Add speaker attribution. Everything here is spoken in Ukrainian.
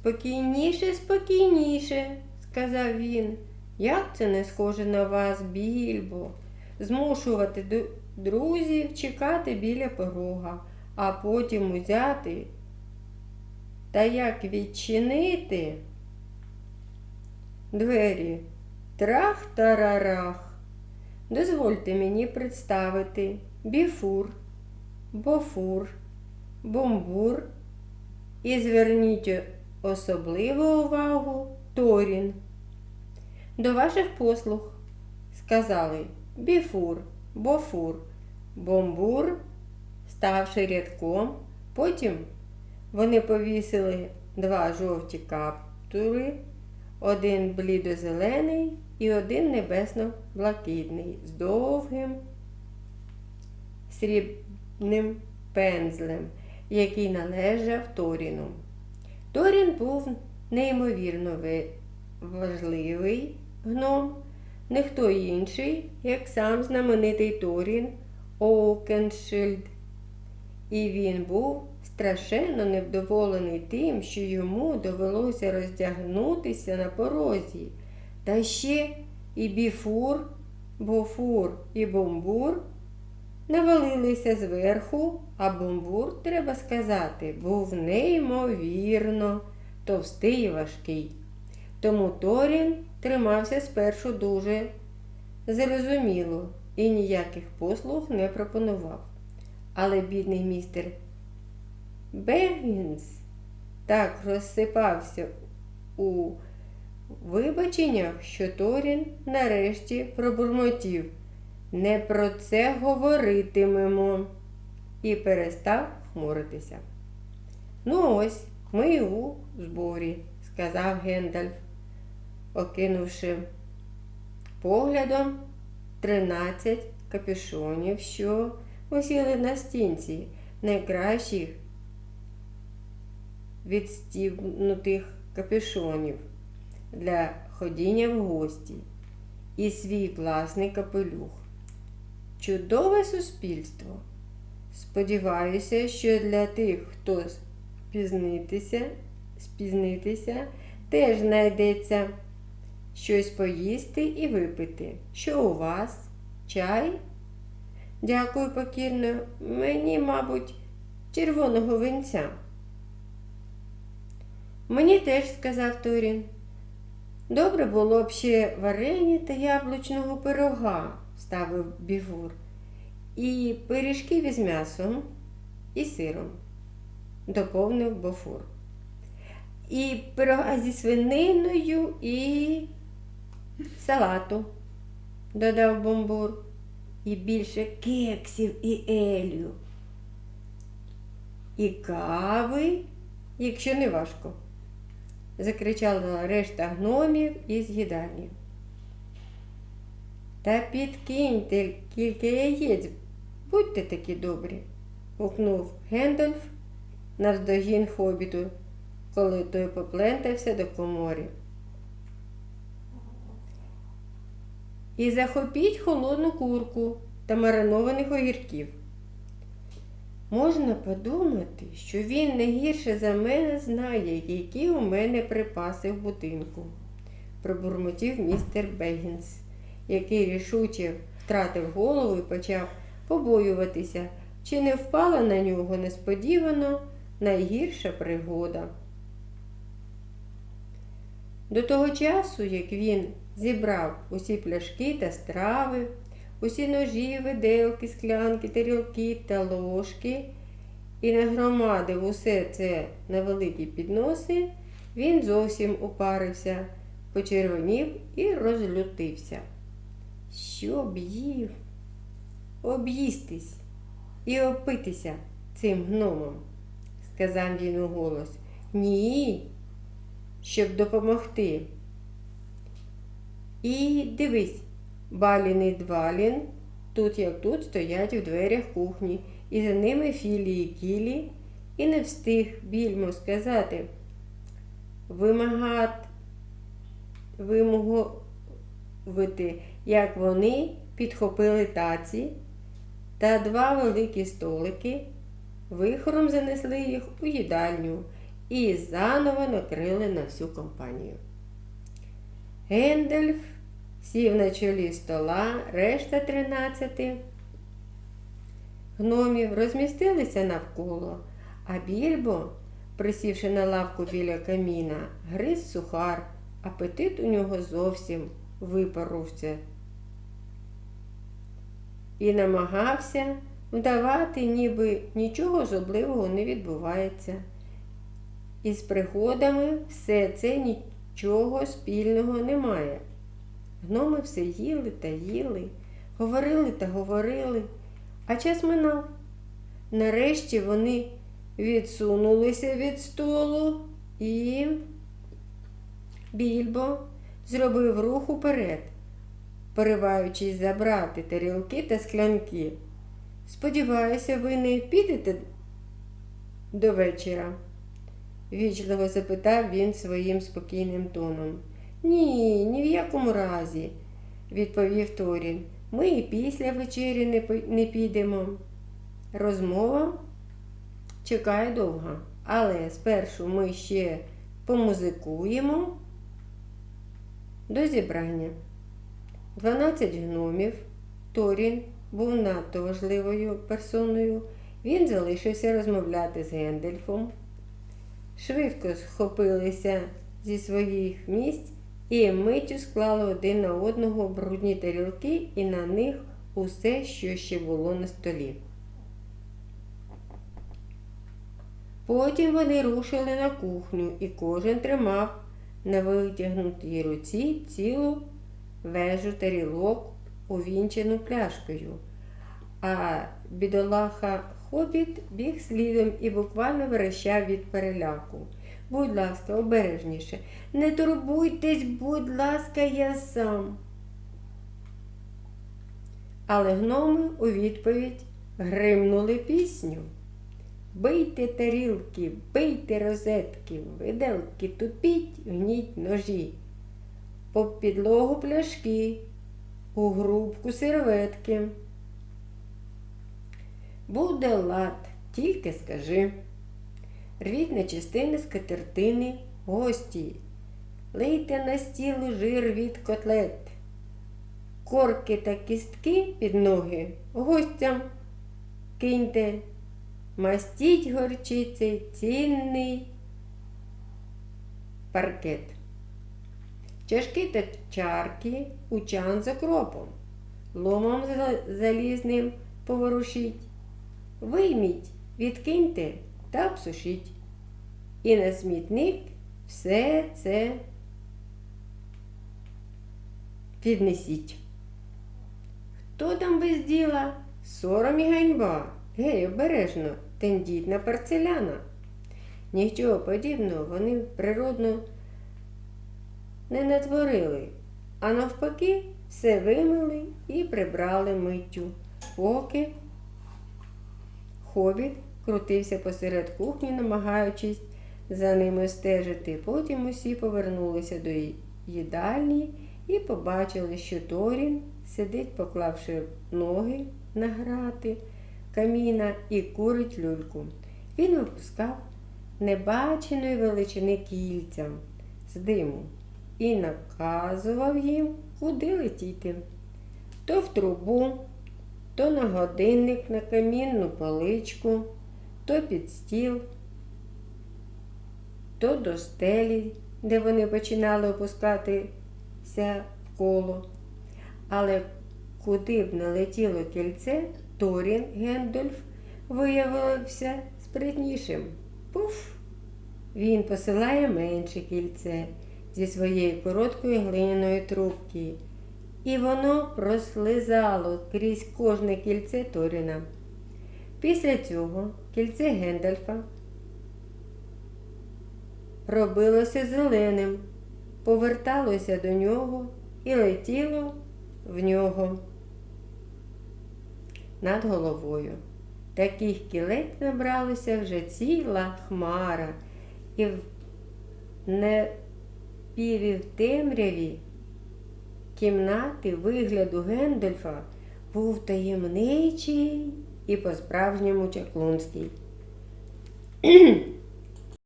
Speaker 1: Спокійніше, спокійніше, сказав він. Як це не схоже на вас, більбо? Змушувати друзів чекати біля порога, а потім узяти. Та як відчинити? Двері. Трах-тарарах. Дозвольте мені представити біфур, бофур, бомбур і зверніть особливу увагу Торін. До ваших послуг сказали біфур, бофур, бомбур, ставши рядком. Потім вони повісили два жовті каптури, один блідозелений і один небесно-блакитний з довгим срібним пензлем, який належав Торіну. Торін був неймовірно важливий гном, не хто інший, як сам знаменитий Торін Оукеншильд. І він був страшенно невдоволений тим, що йому довелося роздягнутися на порозі. Та ще і біфур, бофур і бомбур навалилися зверху, а бомбур, треба сказати, був неймовірно товстий і важкий. Тому Торін тримався спершу дуже зрозуміло і ніяких послуг не пропонував. Але бідний містер Бегінс так розсипався у вибаченнях, що Торін нарешті пробурмотів. Не про це говоритимемо і перестав хмуритися. Ну ось, ми у зборі, сказав Гендальф, окинувши поглядом тринадцять капюшонів, що висіли на стінці найкращих відстібнутих капюшонів для ходіння в гості і свій власний капелюх. Чудове суспільство. Сподіваюся, що для тих, хто спізнитися, спізнитися, теж знайдеться щось поїсти і випити. Що у вас? Чай? Дякую покірно. Мені, мабуть, червоного винця. Мені теж, сказав Торін. Добре було б ще варені та яблучного пирога, ставив Бівур. І пиріжків із м'ясом і сиром, доповнив Бофур. І пирога зі свининою і салату, додав Бомбур. І більше кексів і елю. І кави, якщо не важко закричала решта гномів із їдальні. Та підкиньте кілька яєць, будьте такі добрі, гукнув Гендальф навздогін хобіту, коли той поплентався до коморі. І захопіть холодну курку та маринованих огірків. Можна подумати, що він не гірше за мене знає, які у мене припаси в будинку, пробурмотів містер Бегінс, який рішуче втратив голову і почав побоюватися, чи не впала на нього несподівано найгірша пригода. До того часу, як він зібрав усі пляшки та страви, усі ножі, виделки, склянки, тарілки та ложки і нагромадив усе це на великі підноси, він зовсім упарився, почервонів і розлютився. Щоб їв об'їстись і опитися цим гномом, сказав він у голос. Ні, щоб допомогти. І дивись, Балін і Двалін, тут як тут стоять у дверях кухні, і за ними Філі і Кілі, і не встиг більмо сказати вимагати, вимовити, як вони підхопили таці та два великі столики, вихором занесли їх у їдальню і заново накрили на всю компанію. Гендальф сів на чолі стола, решта тринадцяти гномів розмістилися навколо, а більбо, присівши на лавку біля каміна, гриз сухар, апетит у нього зовсім випарувся і намагався вдавати, ніби нічого особливого не відбувається. І з пригодами все це нічого спільного немає. Гноми все їли та їли, говорили та говорили, а час минав. Нарешті вони відсунулися від столу і більбо зробив рух уперед, пориваючись забрати тарілки та склянки. Сподіваюся, ви не підете до вечора? вічливо запитав він своїм спокійним тоном. Ні, ні в якому разі, відповів Торін. Ми і після вечері не, підемо. Розмова чекає довго, але спершу ми ще помузикуємо до зібрання. Дванадцять гномів. Торін був надто важливою персоною. Він залишився розмовляти з Гендельфом. Швидко схопилися зі своїх місць і миттю склали один на одного брудні тарілки і на них усе, що ще було на столі. Потім вони рушили на кухню, і кожен тримав на витягнутій руці цілу вежу тарілок, увінчену пляшкою. А бідолаха хобіт біг слідом і буквально верещав від переляку. Будь ласка, обережніше. Не турбуйтесь, будь ласка, я сам. Але гноми у відповідь гримнули пісню. Бийте тарілки, бийте розетки, виделки тупіть, гніть ножі. По підлогу пляшки, у грубку серветки. Буде лад, тільки скажи. Рвіть на частини скатертини гості. Лийте на стіл жир від котлет. Корки та кістки під ноги гостям киньте. Мастіть горчицей цінний паркет. Чашки та чарки у чан з окропом. Ломом залізним поворушіть. Вийміть, відкиньте та обсушіть. І на смітник все це піднесіть. Хто там без діла? Сором і ганьба. Гей, обережно, тендітна порцеляна. Нічого подібного вони природно не натворили, а навпаки, все вимили і прибрали миттю, поки хобіт крутився посеред кухні, намагаючись за ними стежити. Потім усі повернулися до їдальні і побачили, що Торін сидить, поклавши ноги на грати каміна і курить люльку. Він випускав небаченої величини кільця з диму і наказував їм, куди летіти. То в трубу, то на годинник, на камінну поличку, то під стіл, то до стелі, де вони починали опускатися в коло. Але куди б не летіло кільце, Торін Гендольф виявився спритнішим. Пуф! Він посилає менше кільце зі своєї короткої глиняної трубки, і воно прослизало крізь кожне кільце Торіна. Після цього кільце Гендальфа робилося зеленим, поверталося до нього і летіло в нього над головою. Таких кілець набралося вже ціла хмара, і в непівтемряві кімнати вигляду Гендельфа був таємничий і по-справжньому чаклунський.